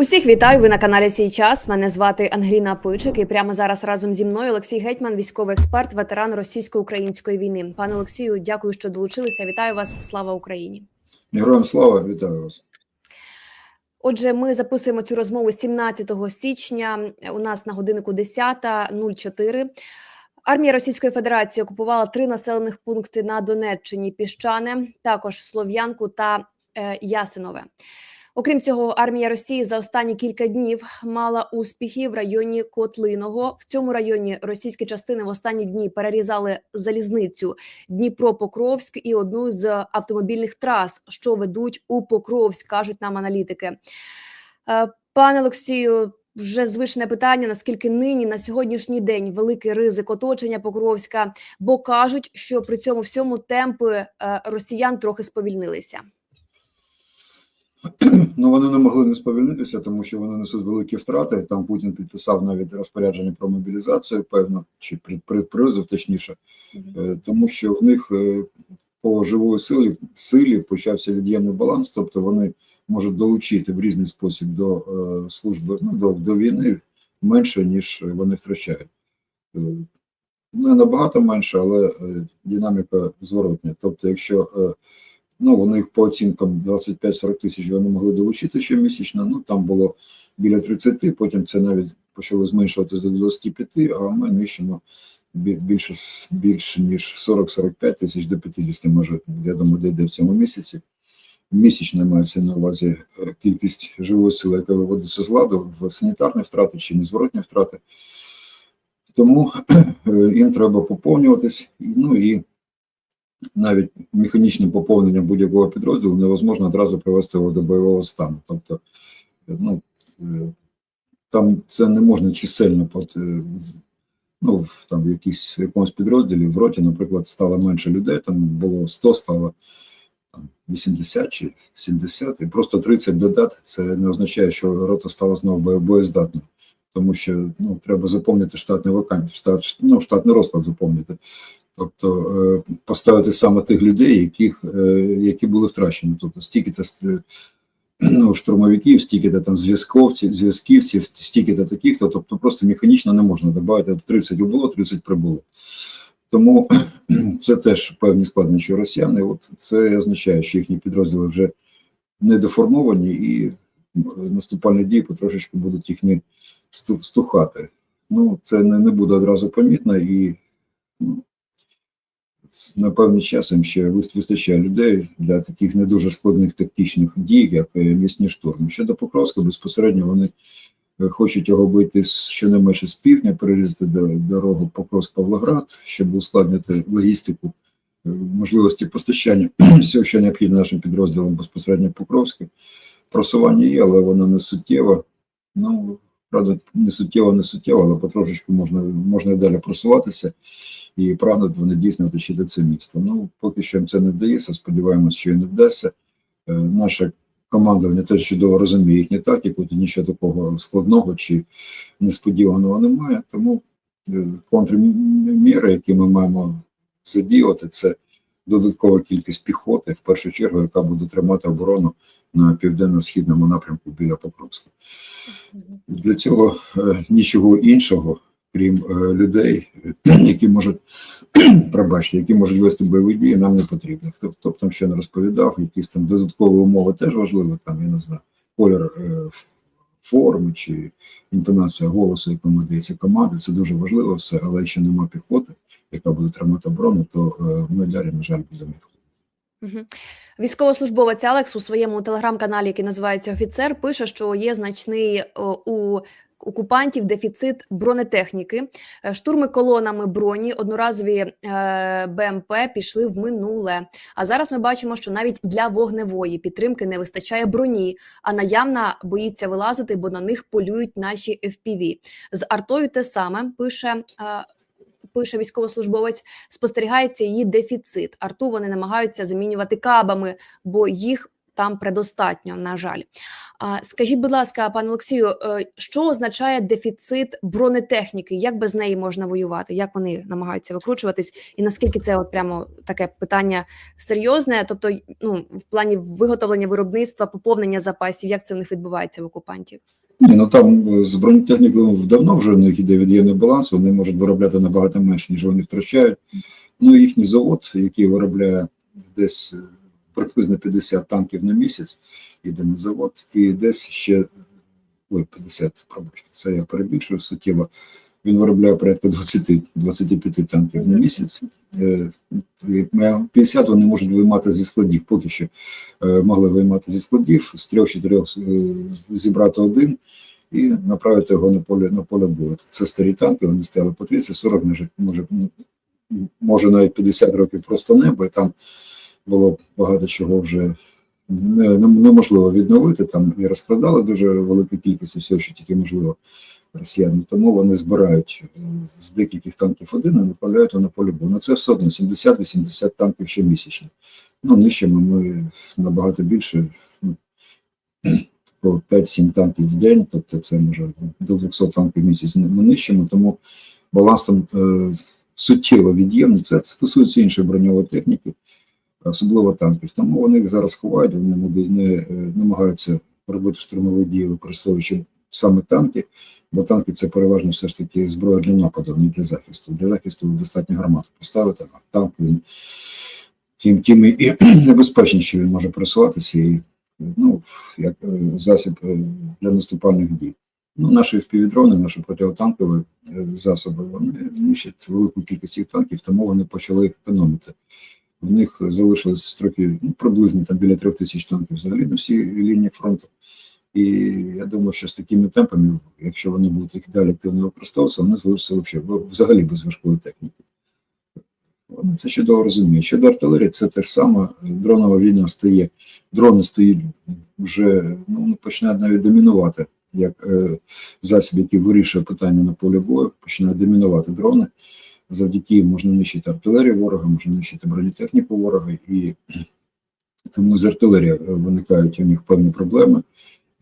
Усіх вітаю. Ви на каналі Сій час. Мене звати Ангеліна Пичик. І прямо зараз разом зі мною Олексій Гетьман, військовий експерт, ветеран російсько-української війни. Пане Олексію, дякую, що долучилися. Вітаю вас. Слава Україні! Героям слава, вітаю вас. Отже, ми записуємо цю розмову 17 січня. У нас на годиннику 10.04. Армія Російської Федерації окупувала три населених пункти на Донеччині: Піщане, також Слов'янку та е, Ясинове. Окрім цього, армія Росії за останні кілька днів мала успіхи в районі Котлиного. В цьому районі російські частини в останні дні перерізали залізницю Дніпро-Покровськ і одну з автомобільних трас, що ведуть у Покровськ, кажуть нам аналітики. Е, Пане Олексію, вже звичне питання: наскільки нині на сьогоднішній день великий ризик оточення Покровська, бо кажуть, що при цьому всьому темпи е, росіян трохи сповільнилися. Ну вони не могли не сповільнитися, тому що вони несуть великі втрати. Там Путін підписав навіть розпорядження про мобілізацію, певно, чи при- при- призов, точніше, Е, тому що в них е, по живої силі силі почався від'ємний баланс, тобто вони можуть долучити в різний спосіб до е, служби ну, до, до війни менше, ніж вони втрачають. Е, Не набагато менше, але динаміка зворотня. Тобто, якщо ну, них по оцінкам 25-40 тисяч вони могли долучити щомісячно, ну там було біля 30, потім це навіть почало зменшуватися до 25, а ми нищимо більше, більше ніж 40-45 тисяч до 50, може, я думаю, де йде в цьому місяці. Місячна мається на увазі е, кількість живої сили, яка виводиться з ладу в санітарні втрати чи незворотні втрати. Тому е, їм треба поповнюватись, ну і навіть механічне поповнення будь-якого підрозділу невозможно одразу привести його до бойового стану. Тобто, е, ну, е, там це не можна чисельно под, е, ну, там в якійсь в якомусь підрозділі в роті, наприклад, стало менше людей, там було 100, стало там 80 чи 70, і просто 30 додати, це не означає, що рота стала знову бо- боєздатною. Тому що ну, треба заповнити штатний вакант, штат, ну, штатний розклад заповнити. Тобто е, поставити саме тих людей, яких, е, які були втрачені. Тобто стільки-то е, ну, штурмовиків, стільки-то там зв'язковців, зв'язківців, стільки-то таких, то тобто просто механічно не можна додати 30 убуло, 30 прибуло. Тому це теж певні складнощі у росіян. І от це означає, що їхні підрозділи вже недоформовані і наступальні дії потрошечку будуть їх не сту- стухати. Ну, це не, не буде одразу помітно і ну, на певний час їм ще вистачає людей для таких не дуже складних тактичних дій, як е, місні штурми. Щодо Покровська, безпосередньо вони е, хочуть його бити щонайменше з півдня, перерізати дорогу Покровськ-Павлоград, щоб ускладнити логістику, е, можливості постачання всього, що необхідно нашим підрозділам безпосередньо Покровську. Просування є, але воно не суттєво. Ну, правда, не суттєво, не суттєво, але потрошечку можна, можна і далі просуватися і прагнуть вони дійсно оточити це місто. Ну, поки що їм це не вдається, сподіваємось, що і не вдасться. Е, Наша командування теж чудово розуміє їхню тактику, то нічого такого складного чи несподіваного немає. Тому е, контрміри, які ми маємо задіяти, це додаткова кількість піхоти, в першу чергу, яка буде тримати оборону на південно-східному напрямку біля Покровська. Для цього е, нічого іншого, крім е, людей, які можуть пробачте, які можуть вести бойові дії, нам не потрібно. Хто хто б там ще не розповідав, якісь там додаткові умови теж важливі, там я не знаю, колір е, форми чи інтонація голосу, яку надається команди, це дуже важливо все, але якщо нема піхоти, яка буде тримати оборону, то е, ми далі, на жаль, будемо відходити. Військовослужбовець Алекс у своєму телеграм-каналі, який називається Офіцер, пише, що є значний у окупантів дефіцит бронетехніки. Е, Штурми колонами броні, одноразові е, БМП пішли в минуле. А зараз ми бачимо, що навіть для вогневої підтримки не вистачає броні, а наявна боїться вилазити, бо на них полюють наші FPV. З артою те саме пише. е, Пише військовослужбовець, спостерігається її дефіцит. Арту вони намагаються замінювати кабами, бо їх там предостатньо, на жаль. Скажіть, будь ласка, пане Олексію, е, що означає дефіцит бронетехніки? Як без неї можна воювати? Як вони намагаються викручуватись? І наскільки це от прямо таке питання серйозне? Тобто, ну в плані виготовлення виробництва, поповнення запасів, як це в них відбувається в окупантів? Ні, ну там е, з бронетехнікою давно вже в них іде від'ємний баланс, вони можуть виробляти набагато менше, ніж вони втрачають. Ну, їхній завод, який виробляє десь е, приблизно 50 танків на місяць, іде на завод, і десь ще ой, 50, пробачте, це я перебільшую суттєво. Він виробляє порядка 20-25 танків на місяць. Е, 50 вони можуть виймати зі складів. Поки що е, могли виймати зі складів, з трьох-чотирьох е, зібрати один і направити його на поле на поле бою. Це старі танки, вони стояли по 30-40, може, може навіть 50 років просто небо, і там було багато чого вже не, не- неможливо відновити. Там і розкрадали дуже велику кількість і все, що тільки можливо росіяни. Тому вони збирають е, з декількох танків один і направляють на поле бою. Ну це все одно 70-80 танків щомісячно. Ну, нищимо ми набагато більше. Ну, по 5-7 танків в день, тобто це може до 200 танків в місяць ми нищимо, тому баланс там е, суттєво від'ємний. Це стосується іншої броньової техніки, особливо танків. Тому вони їх зараз ховають, вони не, не е, намагаються робити штурмові дії, використовуючи саме танки, бо танки це переважно все ж таки зброя для нападу, не для захисту. Для захисту достатньо гармату поставити, а танк він тим, тим і небезпечніше він може просуватися і ну, як е, засіб е, для наступальних дій. Ну, наші впівдрони, наші протитанкові засоби, вони нищать велику кількість цих танків, тому вони почали їх економити. В них залишилось строки ну, приблизно там біля трьох тисяч танків взагалі на всій лінії фронту. І я думаю, що з такими темпами, якщо вони будуть їх далі активно використовуватися, вони залишаться взагалі, без важкої техніки. Вони це чудово розуміють. Щодо артилерії, це те ж саме. Дронова війна стає, дрони стають вже ну, починають навіть домінувати як е, засіб, який вирішує питання на полі бою, починають домінувати дрони. Завдяки можна нищити артилерію ворога, можна нищити бронетехніку ворога, і тому з артилерії е, виникають у них певні проблеми.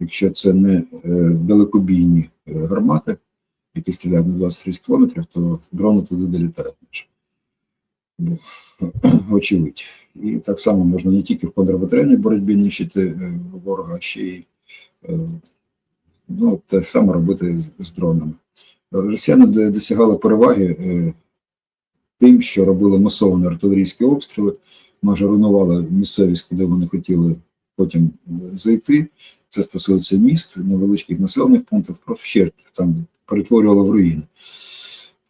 Якщо це не е, далекобійні е, гармати, які стріляють на 20-30 кілометрів, то дрони туди долітають. Очевидь. І так само можна не тільки в контрбатарейній боротьбі нищити ворога, а ще й ну, те саме робити з, дронами. Росіяни досягали переваги тим, що робили масовані артилерійські обстріли, майже руйнували місцевість, куди вони хотіли потім зайти. Це стосується міст, невеличких населених пунктів, ще там перетворювали в руїни.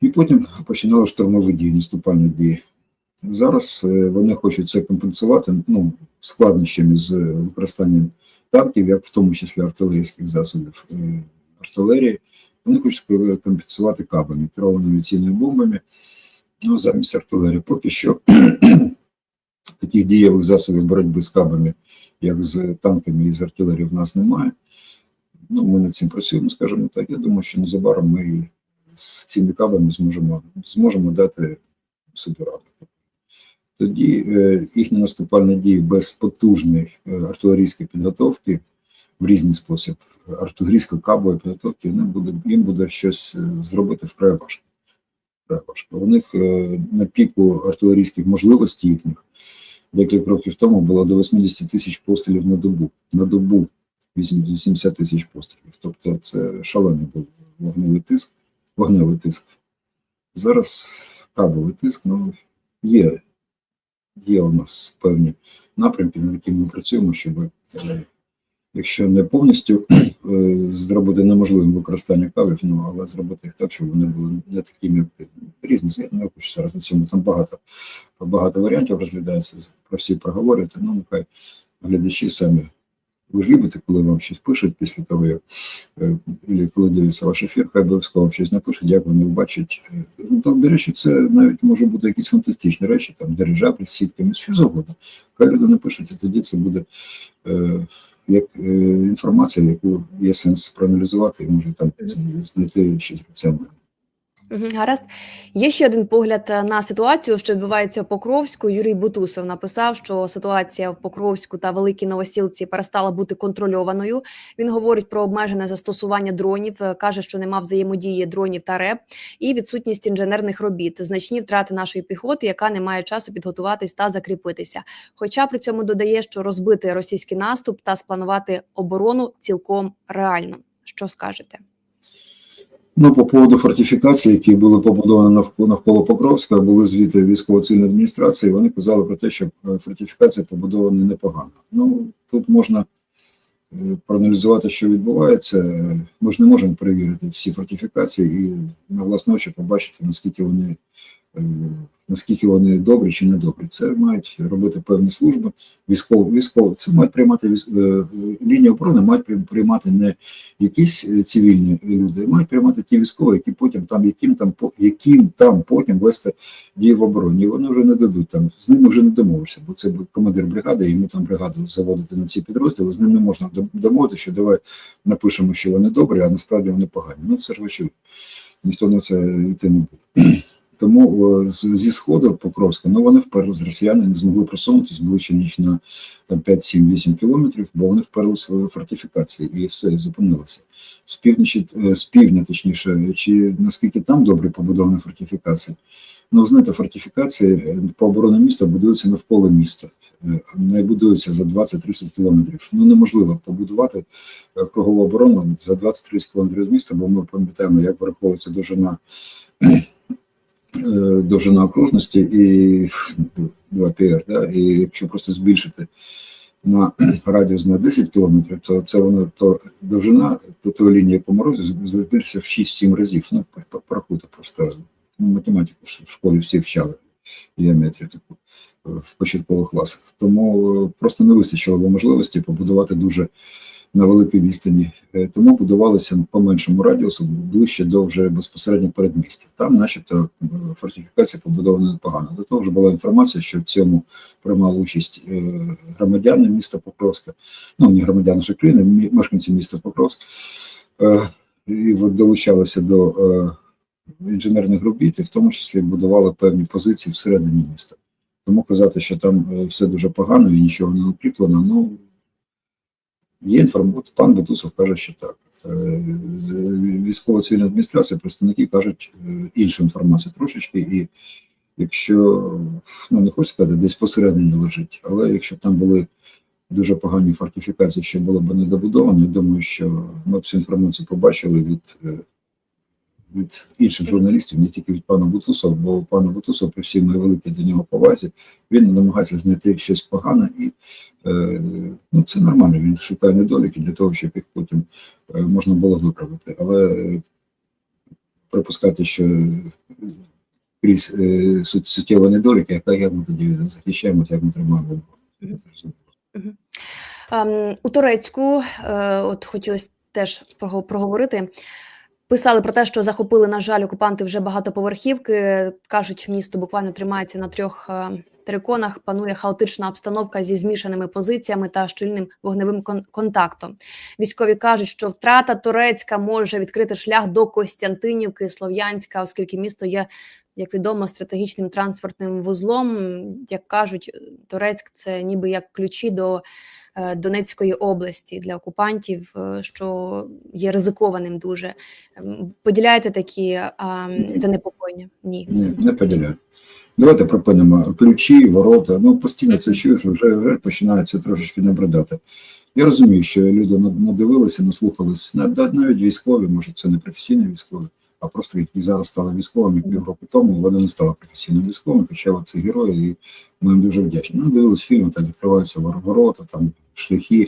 І потім починали штурмові дії, наступальні дії. Зараз е, вони хочуть це компенсувати ну, складнощами з використанням танків, як в тому числі артилерійських засобів е, артилерії. Вони хочуть компенсувати кабами, керованими цінними бомбами. Ну, замість артилерії. Поки що таких дієвих засобів боротьби з кабами, як з танками і з артилерією, в нас немає. Ну, ми над цим працюємо, скажімо так. Я думаю, що незабаром ми з цими кабами зможемо, зможемо дати собі раду. Тоді е, їхні наступальні дії без потужної е, артилерійської підготовки в різний спосіб, артилерійсько-кабової підготовки, вони буде, їм буде щось е, зробити вкрай важко. Важко. У них е, на піку артилерійських можливостей їхніх декілька років тому було до 80 тисяч пострілів на добу. На добу 80 тисяч пострілів. Тобто це шалений був вогневий тиск, вогневий тиск. Зараз кабовий тиск, ну, є, є у нас певні напрямки, над якими ми працюємо, щоб, е, якщо не повністю е, зробити неможливим використання кавів, ну, але зробити їх так, щоб вони були не такими активними. Різні не хочу зараз на цьому там багато, багато варіантів розглядається, про всі проговорювати, ну нехай глядачі самі. Ви ж любите, коли вам щось пишуть після того, як е, коли дивляться ваш ефір, хай обов'язково вам щось напишуть, як вони бачать. Е, Ну, там, до речі, це навіть може бути якісь фантастичні речі, там дирижаблі з сітками, що завгодно. Хай люди напишуть, і тоді це буде як е, інформація, яку є сенс проаналізувати і може там знайти щось раціональне. Гаразд. Є ще один погляд е, на ситуацію, що відбувається в Покровську. Юрій Бутусов написав, що ситуація в Покровську та Великій Новосілці перестала бути контрольованою. Він говорить про обмежене застосування дронів, е, каже, що нема взаємодії дронів та РЕБ і відсутність інженерних робіт, значні втрати нашої піхоти, яка не має часу підготуватись та закріпитися. Хоча при цьому додає, що розбити російський наступ та спланувати оборону цілком реально. Що скажете? Ну, по поводу фортифікацій, які були побудовані навколо, навколо Покровська, були звіти військово-цивільної адміністрації. Вони казали про те, що е, фортифікація побудована непогано. Ну тут можна е, проаналізувати, що відбувається. Ми ж не можемо перевірити всі фортифікації і на власне очі побачити, наскільки вони. Наскільки вони добрі чи не добрі, це мають робити певні служби, військово, військово. Це мають приймати е, е, лінію оборони, мають прийм- приймати не якісь е, цивільні люди, мають приймати ті військові, які потім там, яким там яким там потім вести дії в обороні. Вони вже не дадуть там, з ними вже не домовишся, бо це командир бригади, йому там бригаду заводити на ці підрозділи. З ним не можна дом- домовити, що давай напишемо, що вони добрі, а насправді вони погані. Ну це ж очевидно. Ніхто на це йти не буде. Тому е, зі сходу Покровська, ну вони вперлись, росіяни не змогли просунутися ближче ніж на там 5-7-8 кілометрів, бо вони вперлися в фортифікації і все, і зупинилися. З півночі, е, з півдня, точніше, чи наскільки там добре побудовані фортифікації. Ну, знаєте, фортифікації е, по обороні міста будуються навколо міста, не будуються за 20-30 кілометрів. Ну неможливо побудувати кругову оборону за 20-30 кілометрів від міста, бо ми пам'ятаємо, як враховується довжина довжина окружності і 2 пр, да, і якщо просто збільшити на радіус на 10 кілометрів, то це воно то довжина то тої лінії по морозі збільшиться в 6-7 разів. Ну, по- по- порахуйте просто математику в школі всі вчали геометрію таку е, в початкових класах. Тому е, просто не вистачило б можливості побудувати дуже на великій відстані. Е, Тому будувалися по меншому радіусу ближче до вже безпосередньо передмістя. Там, начебто, е, фортифікація побудована непогано. До того ж була інформація, що в цьому приймали участь е, громадяни міста Покровська, ну не громадяни України, мешканці міста Покровськ, і долучалися до інженерних робіт, і в тому числі будували певні позиції всередині міста. Тому казати, що там все дуже погано і нічого не укріплено, ну є інформація. Пан Бутусов каже, що так. Е, з Військово-цивільної адміністрації представники кажуть е, іншу інформацію трошечки, і якщо ну не хочу сказати, десь посередині лежить, але якщо б там були дуже погані фортифікації, що було б недобудовано, я думаю, що ми б цю інформацію побачили від. Від інших журналістів, не тільки від пана Бутусова, бо пана Бутусова, при всій моїй великій до нього повазі, він намагається знайти щось погане, і е, ну, це нормально. Він шукає недоліки для того, щоб їх потім е, можна було виправити. Але е, припускати, що крізь е, суттєві недоліки, а як ми тоді захищаємо, як ми тримаємо. Я. Ем, у Турецьку, е, от хотілося теж прого- проговорити. Писали про те, що захопили, на жаль, окупанти вже багатоповерхівки. Кажуть, місто буквально тримається на трьох е, териконах. Панує хаотична обстановка зі змішаними позиціями та щільним вогневим кон- контактом. Військові кажуть, що втрата Турецька може відкрити шлях до Костянтинівки, Слов'янська, оскільки місто є, як відомо, стратегічним транспортним вузлом. Як кажуть, Турецьк це ніби як ключі до Донецької області для окупантів, е, що є ризикованим дуже. Ем, Поділяєте такі а, занепокоєння? Ні. Ні, не поділяю. Давайте припинимо ключі, ворота. Ну, постійно це чуєш, вже, вже починається трошечки набридати. Я розумію, що люди надивилися, наслухались, навіть військові, може, це не професійні військові, а просто які зараз стали військовими півроку тому, вони не стали професійними військовими, хоча це герої, і ми їм дуже вдячні. Ну, дивились фільми, там відкриваються вор- ворота, там шляхи.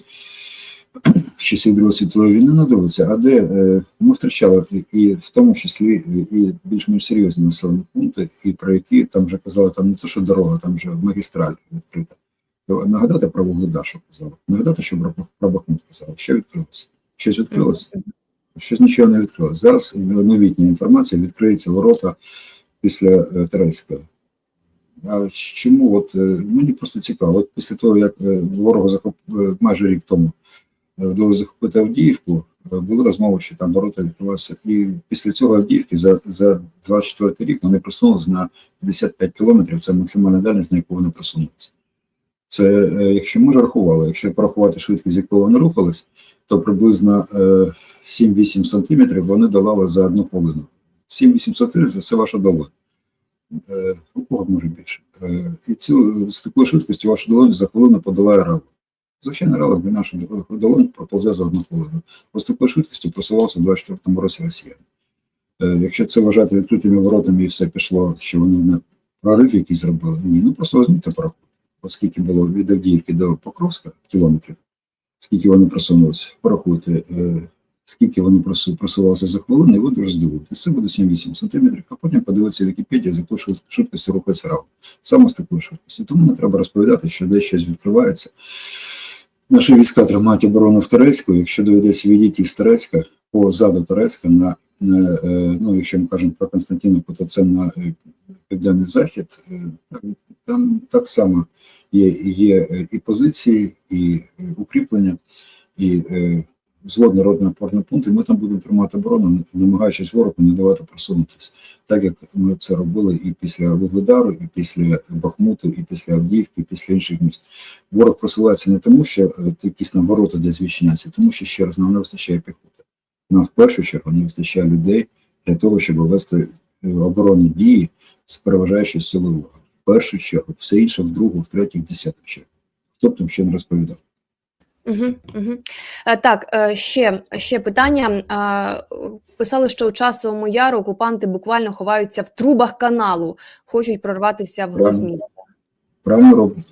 з часів Другої світової війни не дивиться, а де е, ми втрачали і, в тому числі і, більш-менш серйозні населені пункти, і про які там вже казали, там не то, що дорога, там вже магістраль відкрита. Нагадати про Вугледар, що казали, нагадати, що про, про Бахмут казали, що відкрилося. Щось відкрилося, щось нічого не відкрилося. Зараз новітня інформація відкриється ворота після е, Терецького. А чому от е, мені просто цікаво, от після того, як е, ворогу захоп е, майже рік тому вдалося захопити Авдіївку, Були розмови, що там ворота відкривалися. І після цього Авдіївки за, за 24 рік вони просунулися на 55 кілометрів. Це максимальна дальність, на яку вони просунулися. Це якщо ми рахували, якщо порахувати швидкість, якою вони рухались, то приблизно е, 7-8 сантиметрів вони долали за одну хвилину. 7-8 сантиметрів це ваша долонь. Е, у кого може більше? Е, і цю з такою швидкістю вашу долонь за хвилину подолає раб. Звичайно, ралик би нашу долонь проползе за одну хвилину. Ось такою швидкістю просувався в 24-му році Росія. Е, якщо це вважати відкритими воротами і все пішло, що вони на прорив якийсь зробили, ні, ну просто візьміть та. От було від Авдіївки до Покровська кілометрів, скільки вони просунулися, порахуйте, скільки вони просу- просувалися за хвилину, і ви дуже здивуєтесь. Це буде 7-8 сантиметрів, а потім подивитися в Вікіпедію, з якою швидкістю рухається раунд. Саме з такою швидкістю. Тому не треба розповідати, що десь щось відкривається. Наші війська тримають оборону в Турецьку. Якщо доведеться відійти з Турецька позаду Турецька на, на е, ну, якщо ми кажемо про Константиновку, то це на е, південний захід. е, Там, там так само є, є і позиції, і укріплення, і взвод народний опорний пункт, і ми там будемо тримати оборону, намагаючись ворогу не давати просунутися, так як ми це робили і після Вугледару, і після Бахмуту, і після Авдіївки, і після інших міст. Ворог просувається не тому, що е, якісь там ворота десь відчиняться, тому що ще раз нам не вистачає піхоти. Нам в першу чергу не вистачає людей для того, щоб вести е, оборонні дії з переважаючої сили ворога. В першу чергу, все інше в другу, в третю, в десяту чергу. Хто б там ще не розповідав? Угу, угу. Так, е, ще, ще питання. Е, Писали, що у часовому яру окупанти буквально ховаються в трубах каналу, хочуть прорватися в глиб Правильно. міста. Правильно робить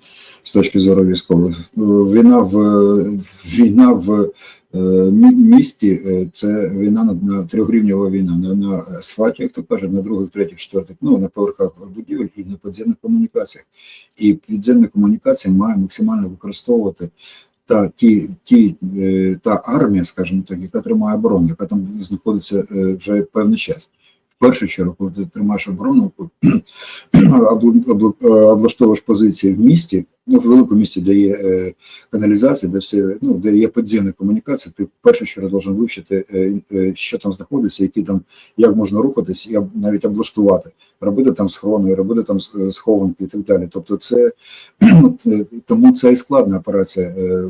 з точки зору військових. Е, Війна в е, війна в е, місті е, це війна на, на трьохрівнева війна на, на асфальті, як то кажуть, на других, третіх, четвертих, ну на поверхах будівель і на підземних комунікаціях. І підземні комунікації має максимально використовувати та ті, ті е, та армія, скажімо так, яка тримає оборону, яка там знаходиться е, вже певний час. В першу чергу, коли ти тримаєш оборону, обла- обла- облаштовуєш позиції в місті, ну в великому місті, де є е, каналізація, де все, ну де є підземні комунікації, ти першу чергу должен вивчити, е, е, що там знаходиться, які там як можна рухатись, і навіть облаштувати, робити там схорони, робити там е, схованки і так далі. Тобто, це е, тому це і складна операція е,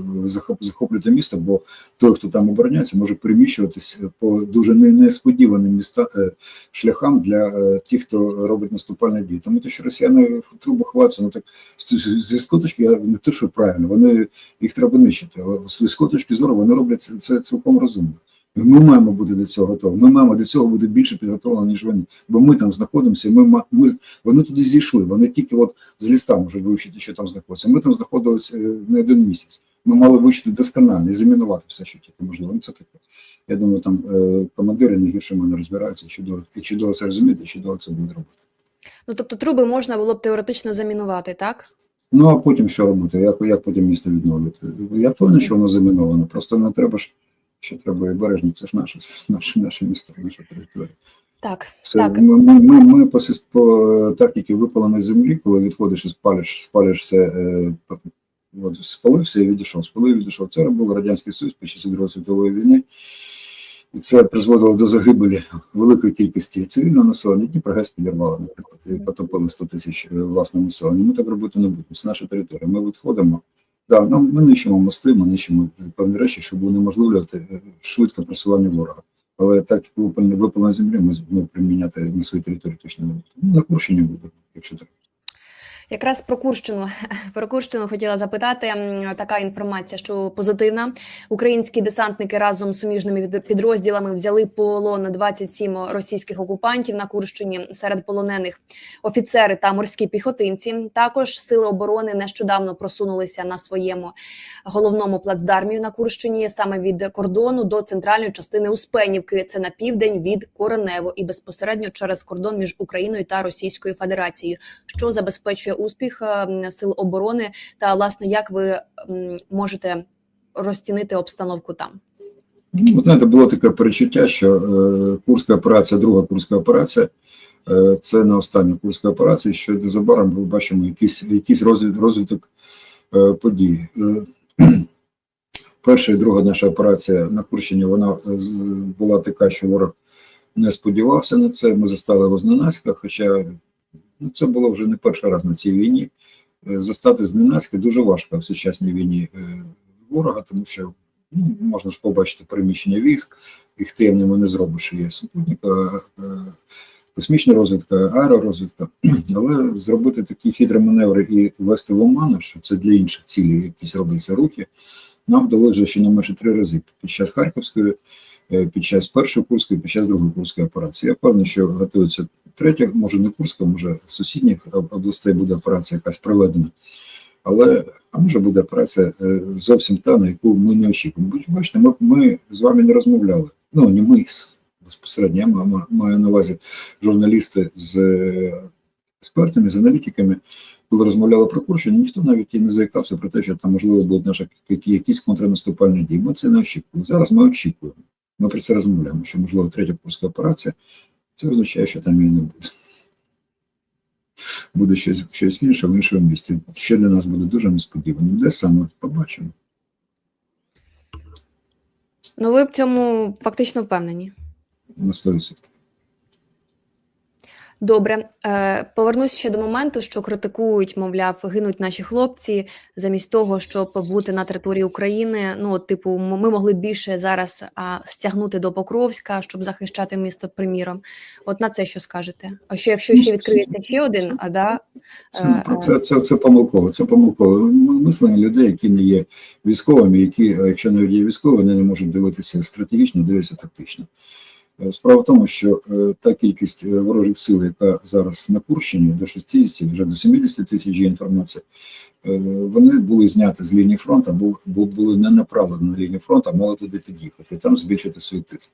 захоплювати місто, бо той, хто там обороняється, може переміщуватись по дуже несподіваним міста е, шляхам для е, тих, хто робить наступальні дії. Тому те, що росіяни в трубу ховаються, ну так з з військової точки, я не те, що правильно, вони їх треба нищити, але з військової точки зору вони роблять це, це цілком розумно. Ми маємо бути до цього готові. Ми маємо до цього бути більше підготовлені, ніж вони. Бо ми там знаходимося. Ми, ми вони туди зійшли. Вони тільки от з ліста можуть вивчити, що там знаходиться. Ми там знаходилися е, не один місяць. Ми мали вивчити досконально і замінувати все, що тільки можливо. Ну, це таке. Я думаю, там е, командири не гірше мене розбираються, чудово, і чудово це розуміти, чудово це буде робити. Ну тобто труби можна було б теоретично замінувати, так? Ну а потім що робити? Як, як потім місто відновлювати? Я впевнений, що воно заміновано. Просто не треба ж, що треба і бережно, це ж наше, наше, наше місто, наша територія. Так, Це так. ми, ми, ми, ми по, по тактиці випаленої землі, коли відходиш і спалиш, спалиш все, е, от спалив все і відійшов. Спалив і відійшов. Це робив Радянський Союз під час Другої світової війни. І це призводило до загибелі великої кількості цивільного населення. Дніпрогес підірвало, наприклад, і потопили 100 тисяч е, власного населення. Ми так робити не будемо. Це наша територія. Ми відходимо. Да, нам ми нищимо мости, ми нищимо певні речі, щоб унеможливлювати е, швидке просування ворога. Але так випалені випалені землі, ми ну, приміняти на своїй території точно не будемо. Ну, на Курщині буде, якщо так. Якраз про Курщину про Курщину хотіла запитати. Така інформація, що позитивна. Українські десантники разом з суміжними підрозділами взяли полон 27 російських окупантів на Курщині. Серед полонених офіцери та морські піхотинці. Також сили оборони нещодавно просунулися на своєму головному плацдармі на Курщині, саме від кордону до центральної частини Успенівки. Це на південь від Коронево і безпосередньо через кордон між Україною та Російською Федерацією що забезпечує успіх е, сил оборони, та власне як ви можете розцінити обстановку там? Ви знаєте, було таке перечуття, що е, Курська операція, друга Курська операція, е, це не остання Курська операція, що незабаром ми бачимо якийсь, якийсь розвиток, розвиток подій. Перша і друга наша операція на Курщині вона була така, що ворог не сподівався на це. Ми застали його зненацька, хоча ну, це було вже не перший раз на цій війні. Е, Застати зненацька дуже важко в сучасній війні е, ворога, тому що ну, можна ж побачити переміщення військ, їх таємними не зробиш. Є супутника, е, космічна розвідка, аеророзвідка. Але зробити такі хитрі маневри і вести в оману, що це для інших цілей якісь робляться рухи, нам вдалося щонайменше три рази під час Харківської, під час першої курської, під час другої курської операції. Я певний, що готується третя, може не курська, може сусідніх областей буде операція якась проведена. Але а може буде операція е, зовсім та, на яку ми не очікуємо. Бачите, ми, ми з вами не розмовляли. Ну, не ми безпосередньо, я маю, на увазі журналісти з е, експертами, з аналітиками, коли розмовляли про Курщину, ніхто навіть і не заїкався про те, що там можливо будуть наші які- якісь контрнаступальні дії. Ми це не очікували. Зараз ми очікуємо. Ми про це розмовляємо, що можливо третя курська операція. Це означає, що там її не буде. Буде щось, щось інше в іншому місті. Ще для нас буде дуже несподівано. Де саме побачимо. Ну, ви в цьому фактично впевнені. На 100%. Добре, е, повернусь ще до моменту, що критикують, мовляв, гинуть наші хлопці замість того, щоб бути на території України. Ну, типу, ми могли більше зараз а, стягнути до Покровська, щоб захищати місто, приміром. От на це що скажете? А що якщо ще відкриється ще один, а да Це, Е, це, це, це помилково. Це помилково. М- Мислення людей, які не є військовими, які, е, якщо навіть є військові, вони не можуть дивитися стратегічно, дивитися тактично. Е, Справа в тому, що е, та кількість е, ворожих сил, яка зараз на Курщині, до 60, вже до 70 тисяч є інформація, вони були зняті з лінії фронту, або, були не направлені на лінію фронту, а мали туди під'їхати, і там збільшити свій тиск.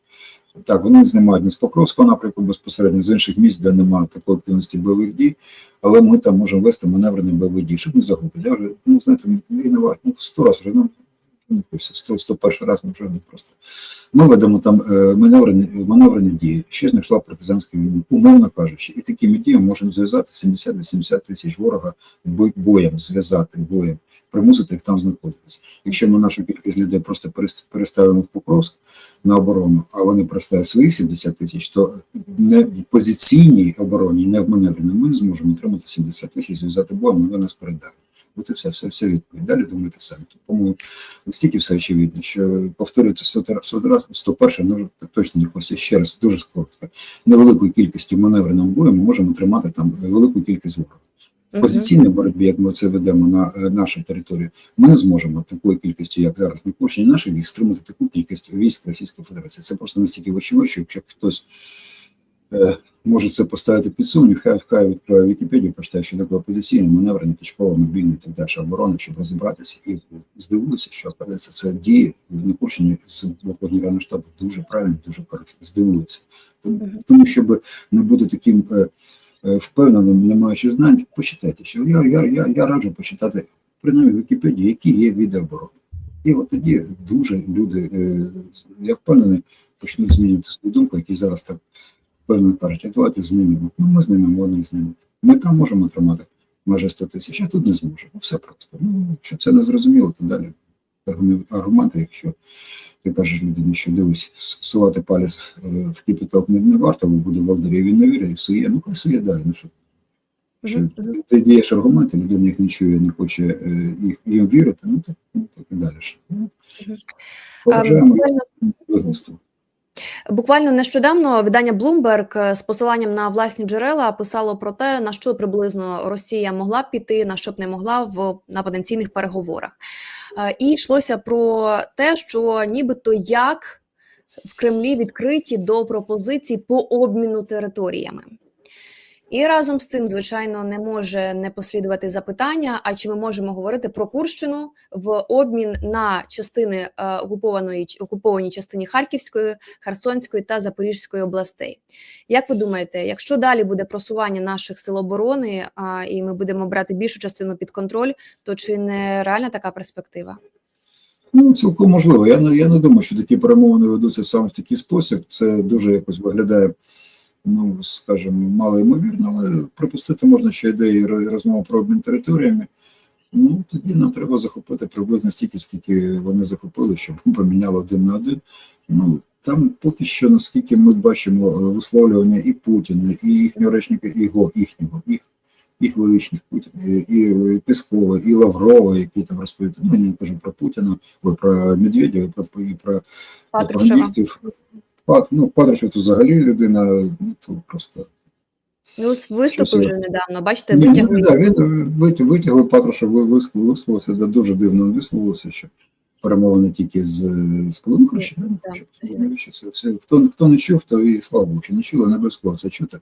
Так, вони знімають не з Покровського напрямку безпосередньо з інших місць, де немає такої активності бойових дій, але ми там можемо вести маневрені бойові дії, щоб не загубити. Я вже, ну, знаєте, і не важко, ну, сто разів ну, сто, сто перший раз ми вже не просто. Ми ведемо там е, маневрені, маневрені дії, ще ж не йшла партизанська війна, умовно кажучи, і такими діями можемо зв'язати 70-80 тисяч ворога боєм, зв'язати боєм, примусити їх там знаходитися. Якщо ми нашу кількість людей просто переставимо в Покровськ на оборону, а вони переставлять своїх 70 тисяч, то не в позиційній обороні, не в маневреній, ми не зможемо отримати 70 тисяч, зв'язати боєм, вони нас передають. От і все, все, все відповідь. Далі думайте самі. Тому настільки все очевидно, що повторюється 100 раз, 100 раз, 101, ну точно не хочеться ще раз, дуже коротко. Невеликою кількістю маневреним бою ми можемо тримати там велику кількість ворога. В позиційній боротьбі, як ми це ведемо на е, нашу територію, ми не зможемо такою кількістю, як зараз на Курщині, наших військ стримати таку кількість військ Російської Федерації. Це просто настільки вочевидь, що якщо хтось може це поставити під сумнів, хай, хай відкриє Вікіпедію, почитає, що таке опозиційне, маневрене, точкове, мобільне і так далі оборони, щоб розібратися і здивуюся, що оказується, це дії на Курщині з боку Генерального штабу дуже правильно, дуже корисно. Здивуються. Тому, щоб не бути таким е, е, впевненим, не маючи знань, почитайте. Що я, я, я, я раджу почитати принаймні в Вікіпедії, які є види оборони. І от тоді дуже люди, е, я впевнений, почнуть змінювати свою думку, які зараз так впевнено кажуть, а давайте знімемо. Ну, ми знімемо, вони знімуть. Ми там можемо тримати майже 100 тисяч, а тут не зможемо. Все просто. Ну, якщо це не зрозуміло, то далі аргументи, якщо ти кажеш людині, що дивись, сувати палець е, в кипяток не, не варто, бо буде Валдері, він не вірить, сує, ну хай сує далі. Ну що, що ти даєш аргументи, людина їх не чує, не хоче е, їх, їм вірити, ну так, ну, так і далі. Ну, Поважаємо буквально вигластво. Буквально нещодавно видання Bloomberg е, з посиланням на власні джерела писало про те, на що приблизно Росія могла піти, на що б не могла в на потенційних переговорах. Е, І йшлося про те, що нібито як в Кремлі відкриті до пропозицій по обміну територіями. І разом з цим, звичайно, не може не послідувати запитання: а чи ми можемо говорити про Курщину в обмін на частини е, окупованої окупованій частині Харківської, Херсонської та Запорізької областей? Як ви думаєте, якщо далі буде просування наших сил оборони, а, і ми будемо брати більшу частину під контроль, то чи не реальна така перспектива? Ну, цілком можливо. Я не, я не думаю, що такі перемовини ведуться саме в такий спосіб. Це дуже якось виглядає, ну, скажімо, мало ймовірно, але припустити можна, що ідеї роз- розмови про обмін територіями. Ну тоді нам треба захопити приблизно стільки, скільки вони захопили, щоб поміняли один на один. Ну там поки що, наскільки ми бачимо е, висловлювання і Путіна, і їхнього речника, і його їхнього, їх, їх величних Путіна, і, і Пескова, і Лаврова, які там розповідають. Ну, я не кажу про Путіна, про Медведєва, і про, і про пропагандистів. Пат, ну, Патрушев це взагалі людина, ну, то просто Ну, я- вже недавно, бачите, Ні, витягли. да, він вит- витягли вислов- висловився, да, дуже дивно висловилося, що перемовини тільки з, з. Да. Навіщо? Хто, хто не чув, то і слава Богу, що не чули, не обов'язково це чути.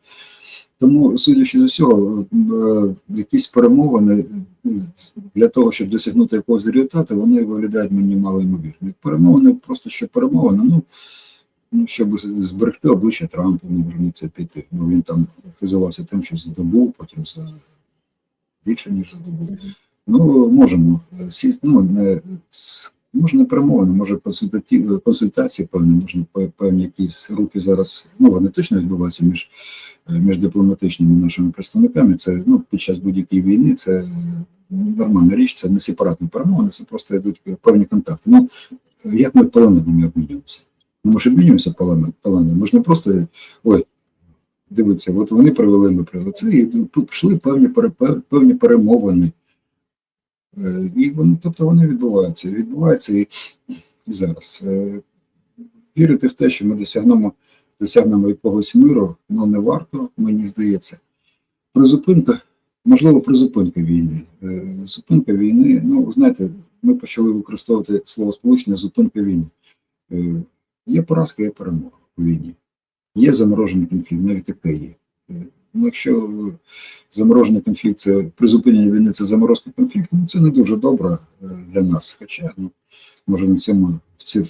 Тому, судячи з усього, е, якісь перемовини е, для того, щоб досягнути якогось результату, вони виглядають мені мало ймовірно. Перемовини просто що перемовини, ну, щоб зберегти обличчя Трампа, можемо це піти. Ну, він там хизувався тим, що за добу, потім за більше, ніж за добу. Ну, можемо е, сісти, ну, не, може перемовини, може консультаті- консультації певні, можна пе- певні якісь рухи зараз, ну, вони точно відбуваються між, е, між дипломатичними нашими представниками. Це ну, під час будь-якої війни, це е, нормальна річ, це не сепаратні перемовини, це просто йдуть певні контакти. Ну, е, як ми полоненими обмінюємося? Ми ж обмінюємося полоненими, полоненими. Ми ж не просто, ой, дивіться, от вони привели, ми привели. Це і пішли певні, певні перемовини. Е, І вони, тобто вони відбуваються. Відбуваються і, і зараз. Е, Вірити в те, що ми досягнемо, досягнемо якогось миру, ну не варто, мені здається. Призупинка, можливо, призупинка війни. Е, Зупинка війни, ну, знаєте, ми почали використовувати слово сполучення зупинка війни. Є поразка, є перемога у війні. Є заморожений конфлікт, навіть таке є. Е, Ну, якщо е, заморожений конфлікт це призупинення війни, це заморозка конфлікту, ну це не дуже добре е, для нас. Хоча, ну, може, на цьому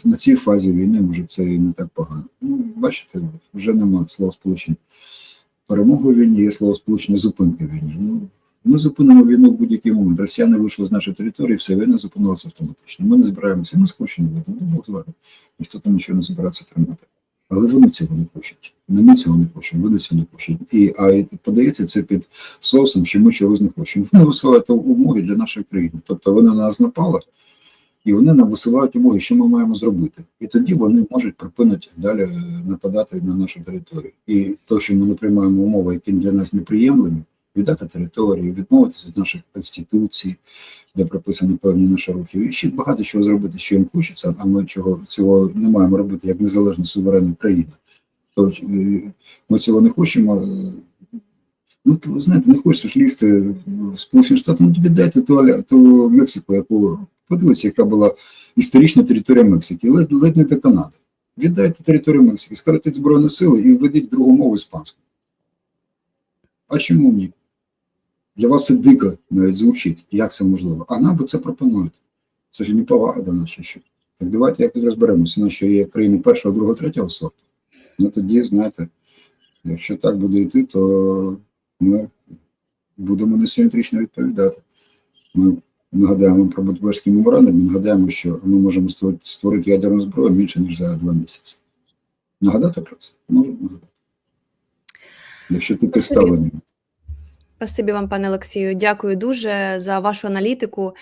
на цій фазі війни, може, це і не так погано. Ну, бачите, вже нема слова сполучення. Перемога війні є слово сполучення зупинка війні. Ну, ми зупинимо війну в будь-який момент. Росіяни вийшли з нашої території, все, війна зупинилася автоматично. Ми не збираємося, ми скучені будемо, ну Бог з вами. Ніхто там нічого не збирається тримати. Але вони цього не хочуть. Не ми цього не хочемо, вони цього не хочуть. І, а і подається це під соусом, що ми чогось не хочемо. Вони висувають умови для нашої країни. Тобто вони на нас напали, і вони нам висувають умови, що ми маємо зробити. І тоді вони можуть припинити далі е, нападати на нашу територію. І то, що ми не приймаємо умови, які для нас неприємлені, віддати територію, відмовитися від наших конституцій, де прописані певні наші рухи. І ще багато чого зробити, що їм хочеться, а ми чого цього не маємо робити як незалежна суверенна країна. То е, ми цього не хочемо. Ну, то, знаєте, не хочеться лізти в Сполучені Штати, ну віддайте ту, ту Мексику, яку подивіться, яка була історична територія Мексики, ледь, ледь не до Канади. Віддайте територію Мексики, скоротіть Збройні сили і введіть другу мову іспанську. А чому ні? Для вас це дико навіть звучить, як це можливо. А нам ви це пропонують. Це ж не повага до нас, чи що. Так давайте якось розберемося, на що є країни першого, другого, третього сорту. Ну тоді, знаєте, якщо так буде йти, то ми будемо несиметрично відповідати. Ми нагадаємо про Будапештський меморандум, і нагадаємо, що ми можемо створити, ядерну зброю менше, ніж за два місяці. Нагадати про це? Можемо нагадати. Якщо таке Спасибі. Спасибі вам, пане Олексію. Дякую дуже за вашу аналітику.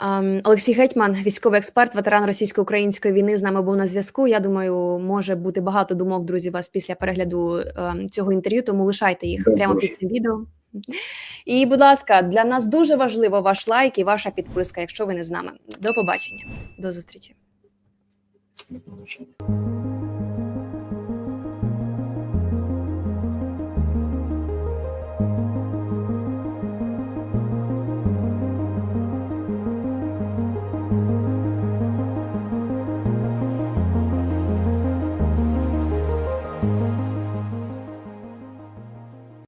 Ем, Олексій Гетьман, військовий експерт, ветеран російсько-української війни, з нами був на зв'язку. Я думаю, може бути багато думок, друзі, вас після перегляду ем, цього інтерв'ю, тому лишайте їх Дай прямо під цим відео. І, будь ласка, для нас дуже важливо ваш лайк і ваша підписка, якщо ви не з нами. До побачення, до зустрічі. До побачення.